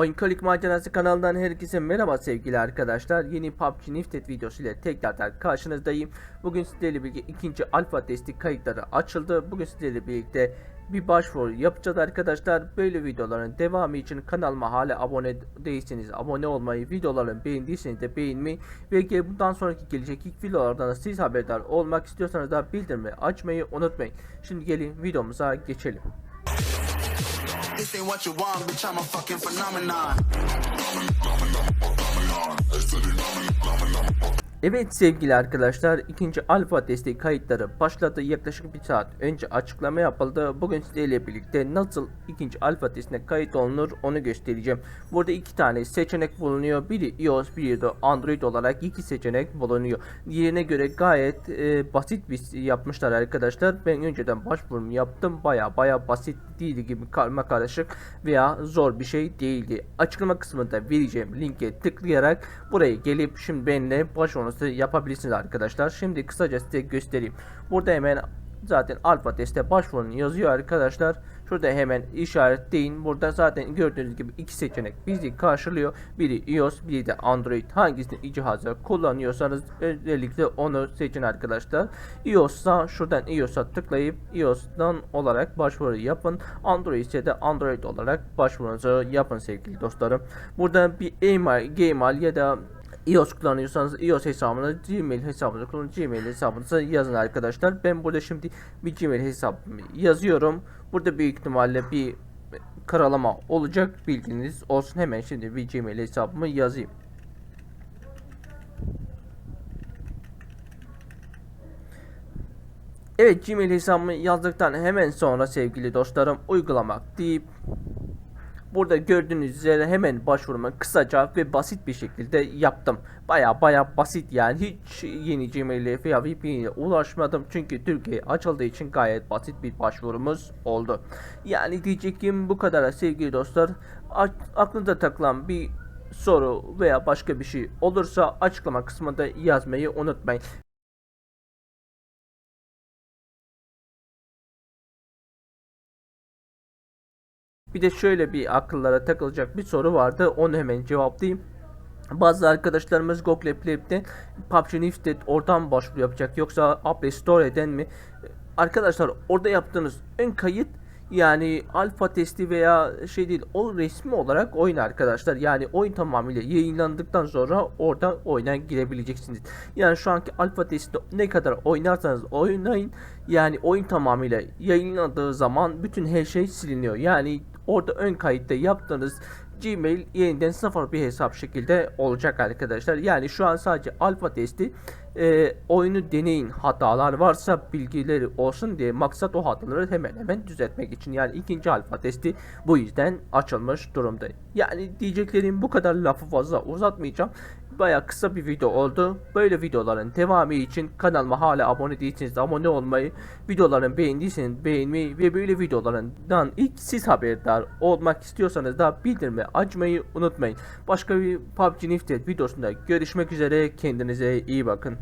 Oyunkolik Macerası kanalından herkese merhaba sevgili arkadaşlar. Yeni PUBG Nifted videosu ile tekrardan karşınızdayım. Bugün sizlerle birlikte ikinci alfa testi kayıtları açıldı. Bugün sizlerle birlikte bir başvuru yapacağız arkadaşlar. Böyle videoların devamı için kanalıma hala abone değilseniz abone olmayı, videoların beğendiyseniz de beğenmeyi ve bundan sonraki gelecek ilk videolardan da siz haberdar olmak istiyorsanız da bildirimi açmayı unutmayın. Şimdi gelin videomuza geçelim. This ain't what you want, bitch. I'm a fucking phenomenon. Evet sevgili arkadaşlar ikinci alfa testi kayıtları başladı. Yaklaşık bir saat önce açıklama yapıldı. Bugün sizlerle birlikte nasıl ikinci alfa testine kayıt olunur onu göstereceğim. Burada iki tane seçenek bulunuyor. Biri iOS biri de Android olarak iki seçenek bulunuyor. Diğerine göre gayet e, basit bir yapmışlar arkadaşlar. Ben önceden başvurumu yaptım. Baya baya basit değildi gibi karma karışık veya zor bir şey değildi. Açıklama kısmında vereceğim linke tıklayarak buraya gelip şimdi benimle başvurunuzu yapabilirsiniz arkadaşlar. Şimdi kısaca size göstereyim. Burada hemen zaten alfa teste başvurun yazıyor arkadaşlar. Şurada hemen işaretleyin. Burada zaten gördüğünüz gibi iki seçenek bizi karşılıyor. Biri iOS, biri de Android. Hangisini cihazda kullanıyorsanız özellikle onu seçin arkadaşlar. iOS'sa şuradan iOS'a tıklayıp iOS'tan olarak başvuru yapın. Android ise de Android olarak başvurunuzu yapın sevgili dostlarım. Burada bir email, Gmail ya da iOS kullanıyorsanız iOS hesabını Gmail hesabınızı kullanın Gmail hesabınızı yazın arkadaşlar. Ben burada şimdi bir Gmail hesabımı yazıyorum. Burada büyük ihtimalle bir karalama olacak bilginiz olsun. Hemen şimdi bir Gmail hesabımı yazayım. Evet Gmail hesabımı yazdıktan hemen sonra sevgili dostlarım uygulamak deyip Burada gördüğünüz üzere hemen başvurumu kısaca ve basit bir şekilde yaptım. Baya baya basit yani hiç yeni Gmail'e veya VPN'e ulaşmadım. Çünkü Türkiye açıldığı için gayet basit bir başvurumuz oldu. Yani diyeceğim bu kadar sevgili dostlar. Aklınıza takılan bir soru veya başka bir şey olursa açıklama kısmında yazmayı unutmayın. Bir de şöyle bir akıllara takılacak bir soru vardı. Onu hemen cevaplayayım. Bazı arkadaşlarımız Google Play'de PUBG Nifted oradan başvuru yapacak yoksa Apple Store'den mi? Arkadaşlar orada yaptığınız ön kayıt yani alfa testi veya şey değil o resmi olarak oyun arkadaşlar. Yani oyun tamamıyla yayınlandıktan sonra oradan oyuna girebileceksiniz. Yani şu anki alfa testi ne kadar oynarsanız oynayın yani oyun tamamıyla yayınlandığı zaman bütün her şey siliniyor. Yani orada ön kayıtta yaptığınız Gmail yeniden sıfır bir hesap şekilde olacak arkadaşlar. Yani şu an sadece alfa testi e, oyunu deneyin hatalar varsa bilgileri olsun diye maksat o hataları hemen hemen düzeltmek için. Yani ikinci alfa testi bu yüzden açılmış durumda. Yani diyeceklerim bu kadar lafı fazla uzatmayacağım. Baya kısa bir video oldu. Böyle videoların devamı için kanalıma hala abone değilseniz de abone olmayı, videoların beğendiyseniz beğenmeyi ve böyle videolarından ilk siz haberdar olmak istiyorsanız da bildirimi açmayı unutmayın. Başka bir PUBG Nifted videosunda görüşmek üzere. Kendinize iyi bakın.